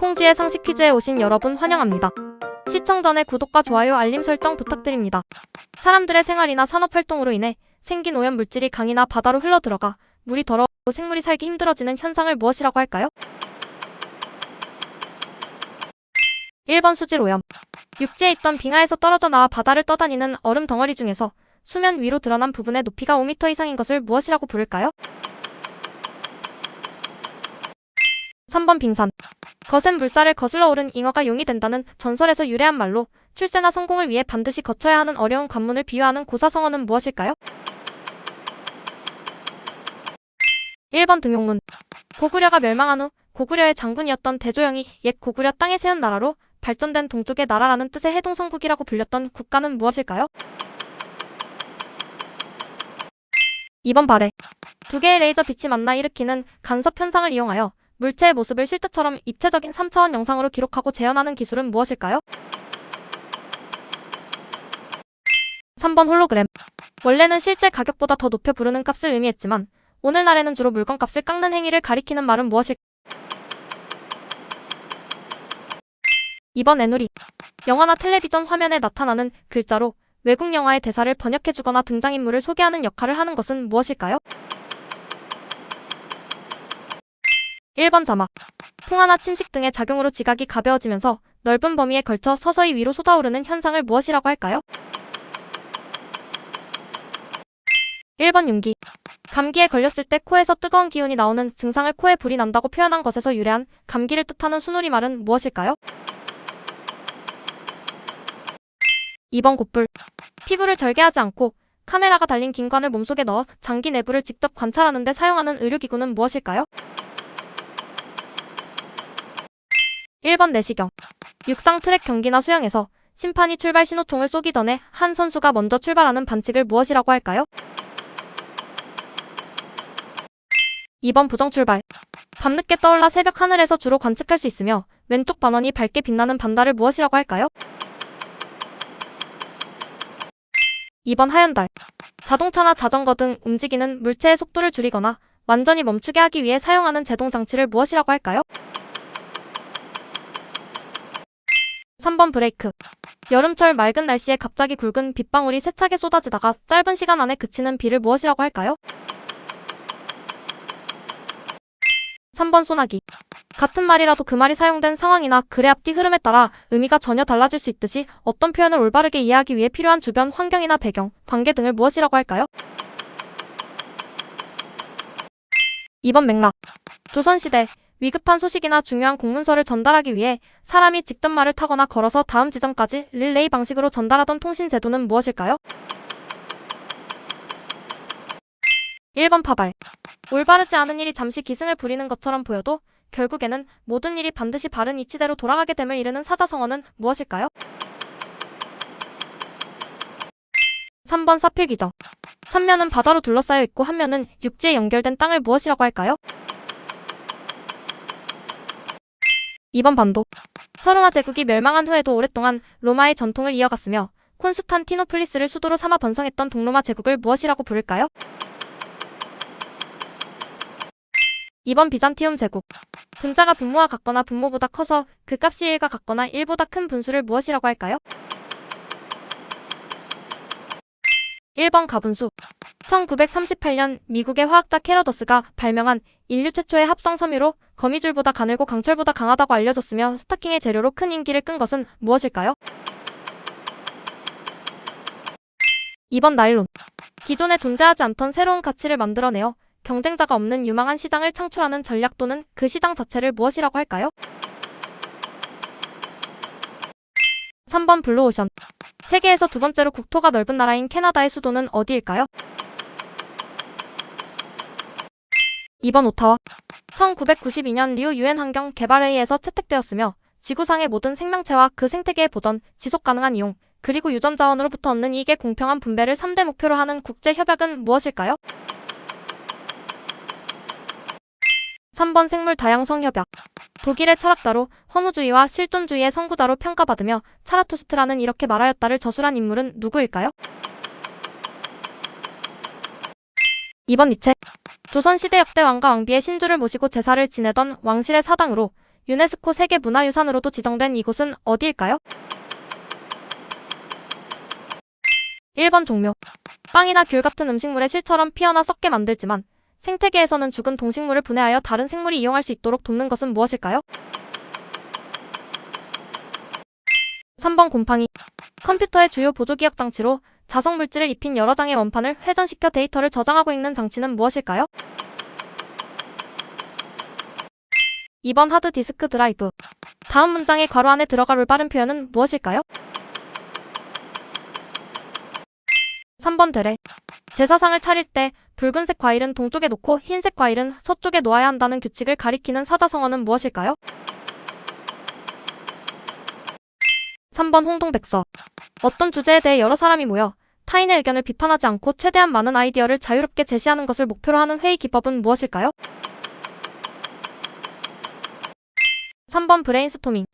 콩쥐의 상식 퀴즈에 오신 여러분 환영합니다. 시청 전에 구독과 좋아요 알림 설정 부탁드립니다. 사람들의 생활이나 산업 활동으로 인해 생긴 오염 물질이 강이나 바다로 흘러들어가 물이 더러워 생물이 살기 힘들어지는 현상을 무엇이라고 할까요? 1번 수질 오염. 육지에 있던 빙하에서 떨어져 나와 바다를 떠다니는 얼음 덩어리 중에서 수면 위로 드러난 부분의 높이가 5m 이상인 것을 무엇이라고 부를까요? 3번 빙산. 거센 물살을 거슬러 오른 잉어가 용이 된다는 전설에서 유래한 말로 출세나 성공을 위해 반드시 거쳐야 하는 어려운 관문을 비유하는 고사성어는 무엇일까요? 1번 등용문. 고구려가 멸망한 후 고구려의 장군이었던 대조영이 옛 고구려 땅에 세운 나라로 발전된 동쪽의 나라라는 뜻의 해동성국이라고 불렸던 국가는 무엇일까요? 2번 발해. 두 개의 레이저 빛이 만나 일으키는 간섭 현상을 이용하여 물체의 모습을 실제처럼 입체적인 3차원 영상으로 기록하고 재현하는 기술은 무엇일까요? 3번 홀로그램. 원래는 실제 가격보다 더 높여 부르는 값을 의미했지만 오늘날에는 주로 물건값을 깎는 행위를 가리키는 말은 무엇일까요? 2번 애누리. 영화나 텔레비전 화면에 나타나는 글자로 외국 영화의 대사를 번역해주거나 등장인물을 소개하는 역할을 하는 것은 무엇일까요? 1번 자막. 풍화나 침식 등의 작용으로 지각이 가벼워지면서 넓은 범위에 걸쳐 서서히 위로 쏟아오르는 현상을 무엇이라고 할까요? 1번 윤기. 감기에 걸렸을 때 코에서 뜨거운 기운이 나오는 증상을 코에 불이 난다고 표현한 것에서 유래한 감기를 뜻하는 순우리말은 무엇일까요? 2번 곧불. 피부를 절개하지 않고 카메라가 달린 긴 관을 몸속에 넣어 장기 내부를 직접 관찰하는 데 사용하는 의료기구는 무엇일까요? 1번 내시경. 육상 트랙 경기나 수영에서 심판이 출발 신호총을 쏘기 전에 한 선수가 먼저 출발하는 반칙을 무엇이라고 할까요? 2번 부정 출발. 밤늦게 떠올라 새벽 하늘에서 주로 관측할 수 있으며 왼쪽 반원이 밝게 빛나는 반달을 무엇이라고 할까요? 2번 하얀 달. 자동차나 자전거 등 움직이는 물체의 속도를 줄이거나 완전히 멈추게 하기 위해 사용하는 제동 장치를 무엇이라고 할까요? 3번 브레이크. 여름철 맑은 날씨에 갑자기 굵은 빗방울이 세차게 쏟아지다가 짧은 시간 안에 그치는 비를 무엇이라고 할까요? 3번 소나기. 같은 말이라도 그 말이 사용된 상황이나 글의 앞뒤 흐름에 따라 의미가 전혀 달라질 수 있듯이 어떤 표현을 올바르게 이해하기 위해 필요한 주변 환경이나 배경, 관계 등을 무엇이라고 할까요? 2번 맥락. 조선시대 위급한 소식이나 중요한 공문서를 전달하기 위해 사람이 직접 말을 타거나 걸어서 다음 지점까지 릴레이 방식으로 전달하던 통신 제도는 무엇일까요? 1번 파발. 올바르지 않은 일이 잠시 기승을 부리는 것처럼 보여도 결국에는 모든 일이 반드시 바른 이치대로 돌아가게 됨을 이르는 사자성어는 무엇일까요? 3번 사필기정. 삼면은 바다로 둘러싸여 있고 한 면은 육지에 연결된 땅을 무엇이라고 할까요? 2번 반도. 서르마 제국이 멸망한 후에도 오랫동안 로마의 전통을 이어갔으며 콘스탄티노플리스를 수도로 삼아 번성했던 동로마 제국을 무엇이라고 부를까요? 2번 비잔티움 제국. 분자가 분모와 같거나 분모보다 커서 그 값이 1과 같거나 1보다 큰 분수를 무엇이라고 할까요? 1번 가분수. 1938년 미국의 화학자 캐러더스가 발명한 인류 최초의 합성 섬유로 거미줄보다 가늘고 강철보다 강하다고 알려졌으며 스타킹의 재료로 큰 인기를 끈 것은 무엇일까요? 2번 나일론. 기존에 존재하지 않던 새로운 가치를 만들어내어 경쟁자가 없는 유망한 시장을 창출하는 전략 또는 그 시장 자체를 무엇이라고 할까요? 3번 블루오션. 세계에서 두 번째로 국토가 넓은 나라인 캐나다의 수도는 어디일까요? 2번 오타와. 1992년 리우 유엔 환경 개발회의에서 채택되었으며 지구상의 모든 생명체와 그 생태계의 보전, 지속 가능한 이용, 그리고 유전 자원으로부터 얻는 이익의 공평한 분배를 3대 목표로 하는 국제 협약은 무엇일까요? 3번 생물 다양성 협약. 독일의 철학자로 허무주의와 실존주의의 선구자로 평가받으며 차라투스트라는 이렇게 말하였다를 저술한 인물은 누구일까요? 2번 니체. 조선시대 역대 왕과 왕비의 신주를 모시고 제사를 지내던 왕실의 사당으로 유네스코 세계문화유산으로도 지정된 이곳은 어디일까요? 1번 종묘. 빵이나 귤 같은 음식물의 실처럼 피어나 썩게 만들지만 생태계에서는 죽은 동식물을 분해하여 다른 생물이 이용할 수 있도록 돕는 것은 무엇일까요? 3번 곰팡이. 컴퓨터의 주요 보조기억 장치로 자석 물질을 입힌 여러 장의 원판을 회전시켜 데이터를 저장하고 있는 장치는 무엇일까요? 2번 하드디스크 드라이브. 다음 문장의 괄호 안에 들어갈 올바른 표현은 무엇일까요? 3번 되래. 제사상을 차릴 때 붉은색 과일은 동쪽에 놓고 흰색 과일은 서쪽에 놓아야 한다는 규칙을 가리키는 사자성어는 무엇일까요? 3번 홍동백서. 어떤 주제에 대해 여러 사람이 모여 타인의 의견을 비판하지 않고 최대한 많은 아이디어를 자유롭게 제시하는 것을 목표로 하는 회의 기법은 무엇일까요? 3번 브레인스토밍.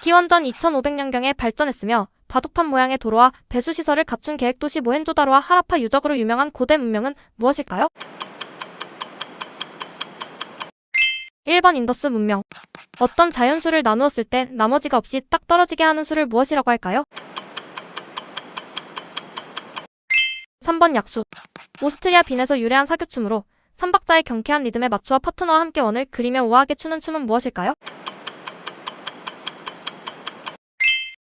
기원전 2500년경에 발전했으며 바둑판 모양의 도로와 배수시설을 갖춘 계획도시 모헨조다로와 하라파 유적으로 유명한 고대 문명은 무엇일까요? 1번 인더스 문명. 어떤 자연수를 나누었을 때 나머지가 없이 딱 떨어지게 하는 수를 무엇이라고 할까요? 3번 약수. 오스트리아 빈에서 유래한 사교춤으로 삼박자의 경쾌한 리듬에 맞추어 파트너와 함께 원을 그리며 우아하게 추는 춤은 무엇일까요?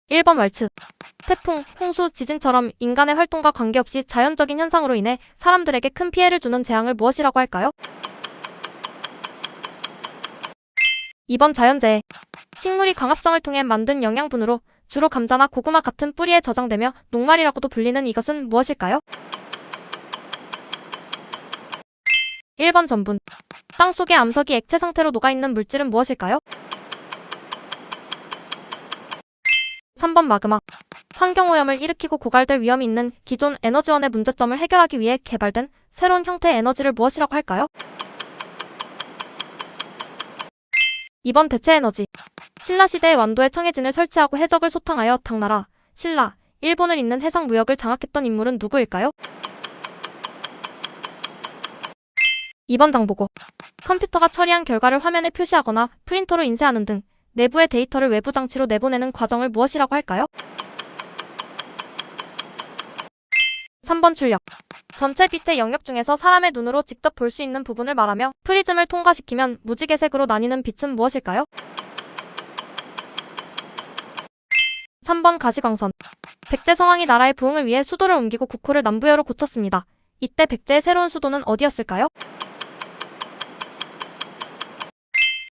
1번 왈츠. 태풍, 홍수, 지진처럼 인간의 활동과 관계없이 자연적인 현상으로 인해 사람들에게 큰 피해를 주는 재앙을 무엇이라고 할까요? 2번 자연재해. 식물이 광합성을 통해 만든 영양분으로 주로 감자나 고구마 같은 뿌리에 저장되며 녹말이라고도 불리는 이것은 무엇일까요? 1번 전분. 땅속에 암석이 액체 상태로 녹아있는 물질은 무엇일까요? 3번 마그마. 환경오염을 일으키고 고갈될 위험이 있는 기존 에너지원의 문제점을 해결하기 위해 개발된 새로운 형태의 에너지를 무엇이라고 할까요? 2번 대체 에너지. 신라 시대의 완도에 청해진을 설치하고 해적을 소탕하여 당나라, 신라, 일본을 잇는 해상 무역을 장악했던 인물은 누구일까요? 2번 장보고. 컴퓨터가 처리한 결과를 화면에 표시하거나 프린터로 인쇄하는 등 내부의 데이터를 외부 장치로 내보내는 과정을 무엇이라고 할까요? 3번 출력. 전체 빛의 영역 중에서 사람의 눈으로 직접 볼 수 있는 부분을 말하며 프리즘을 통과시키면 무지개색으로 나뉘는 빛은 무엇일까요? 3번 가시광선. 백제 성왕이 나라의 부흥을 위해 수도를 옮기고 국호를 남부여로 고쳤습니다. 이때 백제의 새로운 수도는 어디였을까요?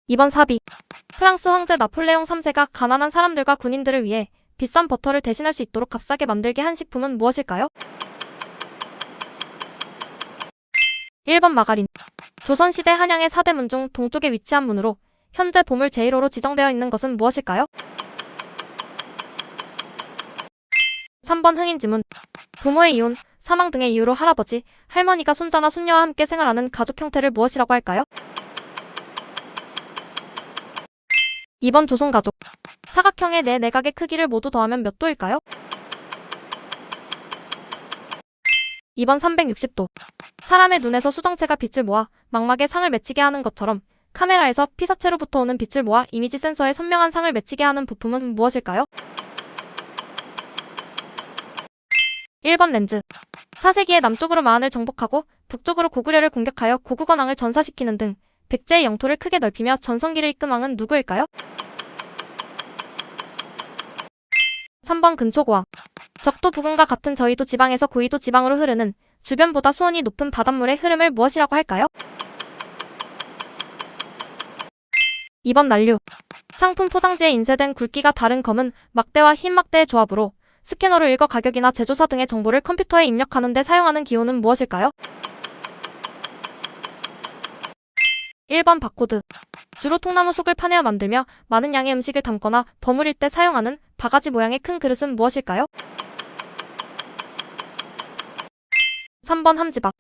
2번 사비. 프랑스 황제 나폴레옹 3세가 가난한 사람들과 군인들을 위해 비싼 버터를 대신할 수 있도록 값싸게 만들게 한 식품은 무엇일까요? 1번 마가린. 조선시대 한양의 4대 문 중 동쪽에 위치한 문으로 현재 보물 제1호로 지정되어 있는 것은 무엇일까요? 3번 흥인 지문. 부모의 이혼, 사망 등의 이유로 할아버지, 할머니가 손자나 손녀와 함께 생활하는 가족 형태를 무엇이라고 할까요? 2번 조선가족. 사각형의 네 내각의 크기를 모두 더하면 몇 도일까요? 2번 360도. 사람의 눈에서 수정체가 빛을 모아 망막에 상을 맺히게 하는 것처럼 카메라에서 피사체로부터 오는 빛을 모아 이미지 센서에 선명한 상을 맺히게 하는 부품은 무엇일까요? 1번 렌즈. 4세기에 남쪽으로 마한을 정복하고 북쪽으로 고구려를 공격하여 고국원왕을 전사시키는 등 백제의 영토를 크게 넓히며 전성기를 이끈 왕은 누구일까요? 3번 근초고왕. 적도 부근과 같은 저희도 지방에서 고이도 지방으로 흐르는 주변보다 수온이 높은 바닷물의 흐름을 무엇이라고 할까요? 2번 난류. 상품 포장지에 인쇄된 굵기가 다른 검은 막대와 흰 막대의 조합으로 스캐너로 읽어 가격이나 제조사 등의 정보를 컴퓨터에 입력하는 데 사용하는 기호는 무엇일까요? 1번 바코드. 주로 통나무 속을 파내어 만들며 많은 양의 음식을 담거나 버무릴 때 사용하는 바가지 모양의 큰 그릇은 무엇일까요? 3번 함지박.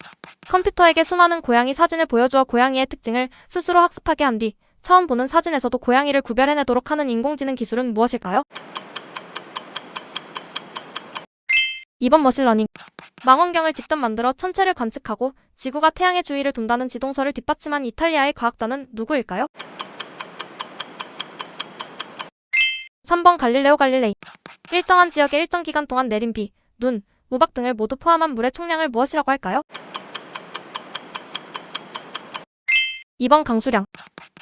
컴퓨터에게 수많은 고양이 사진을 보여주어 고양이의 특징을 스스로 학습하게 한 뒤 처음 보는 사진에서도 고양이를 구별해내도록 하는 인공지능 기술은 무엇일까요? 2번 머신러닝. 망원경을 직접 만들어 천체를 관측하고 지구가 태양의 주위를 돈다는 지동설을 뒷받침한 이탈리아의 과학자는 누구일까요? 3번 갈릴레오 갈릴레이. 일정한 지역에 일정 기간 동안 내린 비, 눈, 우박 등을 모두 포함한 물의 총량을 무엇이라고 할까요? 2번 강수량.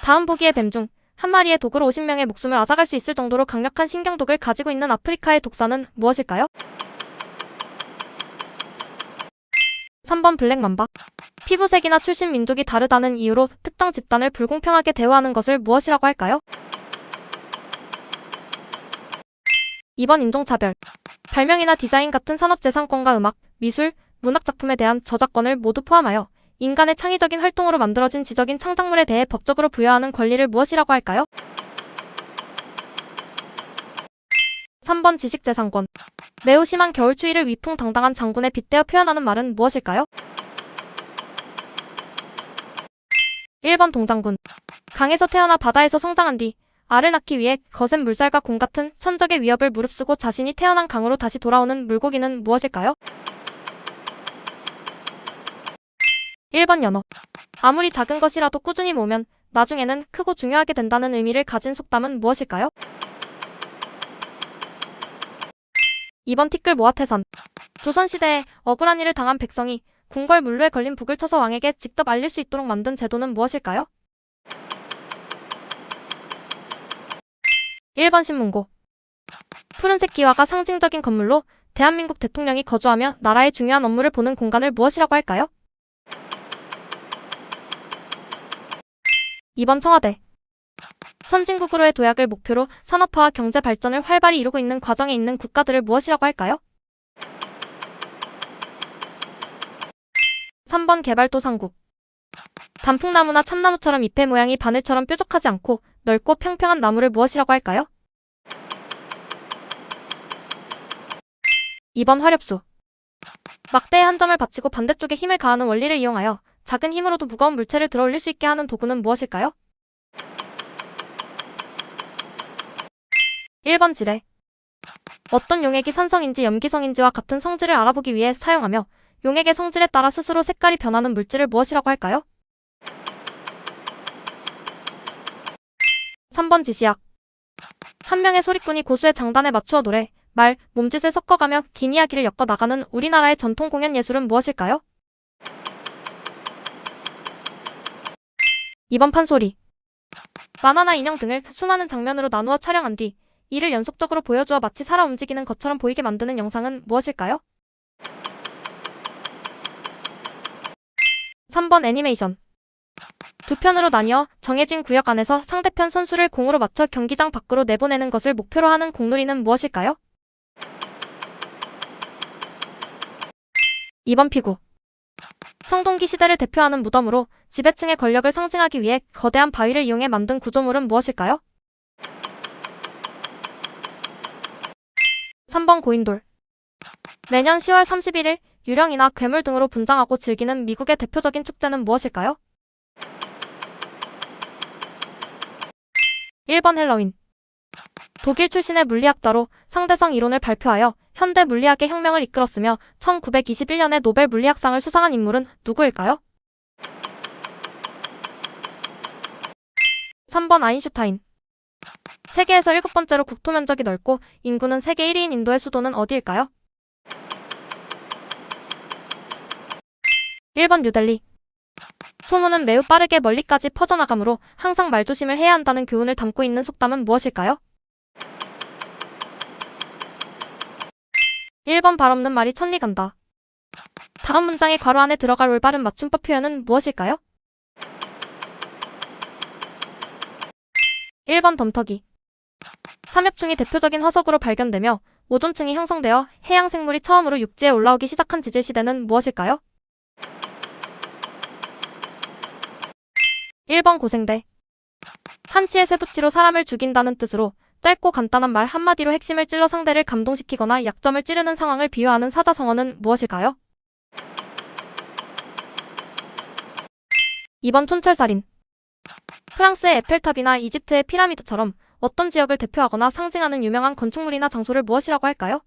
다음 보기의 뱀 중 한 마리의 독으로 50명의 목숨을 앗아갈 수 있을 정도로 강력한 신경독을 가지고 있는 아프리카의 독사는 무엇일까요? 3번 블랙맘바. 피부색이나 출신 민족이 다르다는 이유로 특정 집단을 불공평하게 대우하는 것을 무엇이라고 할까요? 2번 인종차별. 발명이나 디자인 같은 산업재산권과 음악, 미술, 문학작품에 대한 저작권을 모두 포함하여 인간의 창의적인 활동으로 만들어진 지적인 창작물에 대해 법적으로 부여하는 권리를 무엇이라고 할까요? 3번 지식재산권. 매우 심한 겨울 추위를 위풍당당한 장군에 빗대어 표현하는 말은 무엇일까요? 1번 동장군. 강에서 태어나 바다에서 성장한 뒤 알을 낳기 위해 거센 물살과 공 같은 천적의 위협을 무릅쓰고 자신이 태어난 강으로 다시 돌아오는 물고기는 무엇일까요? 1번 연어. 아무리 작은 것이라도 꾸준히 모으면 나중에는 크고 중요하게 된다는 의미를 가진 속담은 무엇일까요? 2번 티끌 모아태산. 조선시대에 억울한 일을 당한 백성이 궁궐 물루에 걸린 북을 쳐서 왕에게 직접 알릴 수 있도록 만든 제도는 무엇일까요? 1번 신문고. 푸른색 기와가 상징적인 건물로 대한민국 대통령이 거주하며 나라의 중요한 업무를 보는 공간을 무엇이라고 할까요? 2번 청와대. 선진국으로의 도약을 목표로 산업화와 경제 발전을 활발히 이루고 있는 과정에 있는 국가들을 무엇이라고 할까요? 3번 개발도상국. 단풍나무나 참나무처럼 잎의 모양이 바늘처럼 뾰족하지 않고 넓고 평평한 나무를 무엇이라고 할까요? 2번 화렵수. 막대에 한 점을 받치고 반대쪽에 힘을 가하는 원리를 이용하여 작은 힘으로도 무거운 물체를 들어 올릴 수 있게 하는 도구는 무엇일까요? 1번 지뢰. 어떤 용액이 산성인지 염기성인지와 같은 성질을 알아보기 위해 사용하며 용액의 성질에 따라 스스로 색깔이 변하는 물질을 무엇이라고 할까요? 3번 지시약. 한 명의 소리꾼이 고수의 장단에 맞추어 노래, 말, 몸짓을 섞어가며 긴 이야기를 엮어 나가는 우리나라의 전통 공연 예술은 무엇일까요? 2번 판소리. 만화나 인형 등을 수많은 장면으로 나누어 촬영한 뒤 이를 연속적으로 보여주어 마치 살아 움직이는 것처럼 보이게 만드는 영상은 무엇일까요? 3번 애니메이션. 두 편으로 나뉘어 정해진 구역 안에서 상대편 선수를 공으로 맞춰 경기장 밖으로 내보내는 것을 목표로 하는 공놀이는 무엇일까요? 2번 피구. 청동기 시대를 대표하는 무덤으로 지배층의 권력을 상징하기 위해 거대한 바위를 이용해 만든 구조물은 무엇일까요? 3번 고인돌. 매년 10월 31일 유령이나 괴물 등으로 분장하고 즐기는 미국의 대표적인 축제는 무엇일까요? 1번 헬로윈. 독일 출신의 물리학자로 상대성 이론을 발표하여 현대 물리학의 혁명을 이끌었으며 1921년에 노벨 물리학상을 수상한 인물은 누구일까요? 3번 아인슈타인. 세계에서 일곱 번째로 국토 면적이 넓고 인구는 세계 1위인 인도의 수도는 어디일까요? 1번 뉴델리. 소문은 매우 빠르게 멀리까지 퍼져나가므로 항상 말조심을 해야 한다는 교훈을 담고 있는 속담은 무엇일까요? 1번 발 없는 말이 천리 간다. 다음 문장의 괄호 안에 들어갈 올바른 맞춤법 표현은 무엇일까요? 1번 덤터기. 삼엽충이 대표적인 화석으로 발견되며 오존층이 형성되어 해양 생물이 처음으로 육지에 올라오기 시작한 지질 시대는 무엇일까요? 1번 고생대. 한치의 쇠붙이로 사람을 죽인다는 뜻으로 짧고 간단한 말 한마디로 핵심을 찔러 상대를 감동시키거나 약점을 찌르는 상황을 비유하는 사자성어는 무엇일까요? 2번 촌철살인. 프랑스의 에펠탑이나 이집트의 피라미드처럼 어떤 지역을 대표하거나 상징하는 유명한 건축물이나 장소를 무엇이라고 할까요?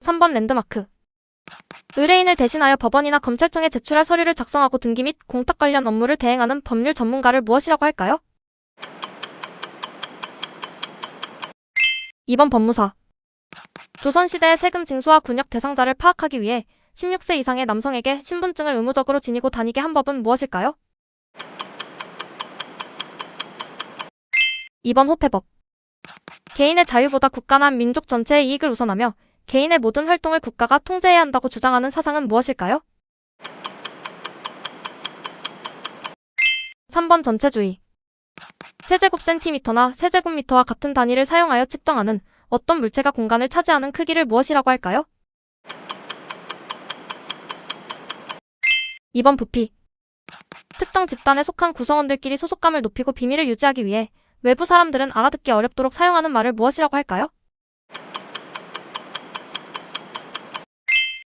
3번 랜드마크 의뢰인을 대신하여 법원이나 검찰청에 제출할 서류를 작성하고 등기 및 공탁 관련 업무를 대행하는 법률 전문가를 무엇이라고 할까요? 2번 법무사 조선시대의 세금 징수와 군역 대상자를 파악하기 위해 16세 이상의 남성에게 신분증을 의무적으로 지니고 다니게 한 법은 무엇일까요? 2번 호패법. 개인의 자유보다 국가나 민족 전체의 이익을 우선하며 개인의 모든 활동을 국가가 통제해야 한다고 주장하는 사상은 무엇일까요? 3번 전체주의. 세제곱 센티미터나 세제곱미터와 같은 단위를 사용하여 측정하는 어떤 물체가 공간을 차지하는 크기를 무엇이라고 할까요? 2번 부피. 특정 집단에 속한 구성원들끼리 소속감을 높이고 비밀을 유지하기 위해 외부 사람들은 알아듣기 어렵도록 사용하는 말을 무엇이라고 할까요?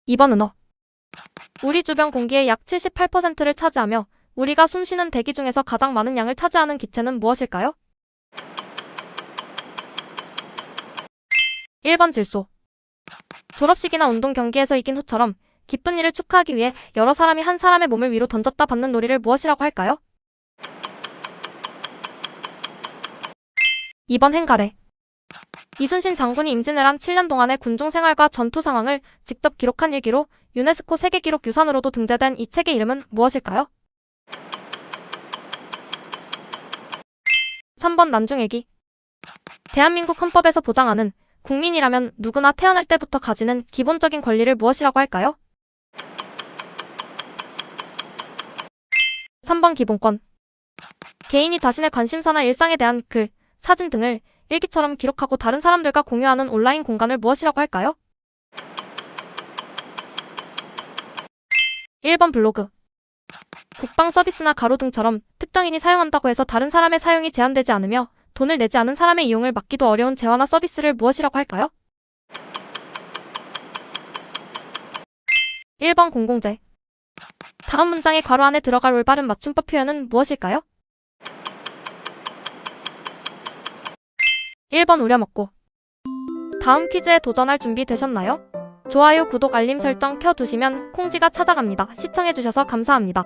2번 은어. 우리 주변 공기의 약 78%를 차지하며 우리가 숨쉬는 대기 중에서 가장 많은 양을 차지하는 기체는 무엇일까요? 1번 질소. 졸업식이나 운동 경기에서 이긴 후처럼 기쁜 일을 축하하기 위해 여러 사람이 한 사람의 몸을 위로 던졌다 받는 놀이를 무엇이라고 할까요? 2번 행가래. 이순신 장군이 임진왜란 7년 동안의 군중 생활과 전투 상황을 직접 기록한 일기로 유네스코 세계기록 유산으로도 등재된 이 책의 이름은 무엇일까요? 3번 난중일기. 대한민국 헌법에서 보장하는 국민이라면 누구나 태어날 때부터 가지는 기본적인 권리를 무엇이라고 할까요? 3번 기본권. 개인이 자신의 관심사나 일상에 대한 글, 사진 등을 일기처럼 기록하고 다른 사람들과 공유하는 온라인 공간을 무엇이라고 할까요? 1번 블로그. 국방 서비스나 가로 등처럼 특정인이 사용한다고 해서 다른 사람의 사용이 제한되지 않으며 돈을 내지 않은 사람의 이용을 막기도 어려운 재화나 서비스를 무엇이라고 할까요? 1번 공공재. 다음 문장의 괄호 안에 들어갈 올바른 맞춤법 표현은 무엇일까요? 1번 우려먹고. 다음 퀴즈에 도전할 준비 되셨나요? 좋아요, 구독, 알림 설정 켜두시면 콩쥐가 찾아갑니다. 시청해주셔서 감사합니다.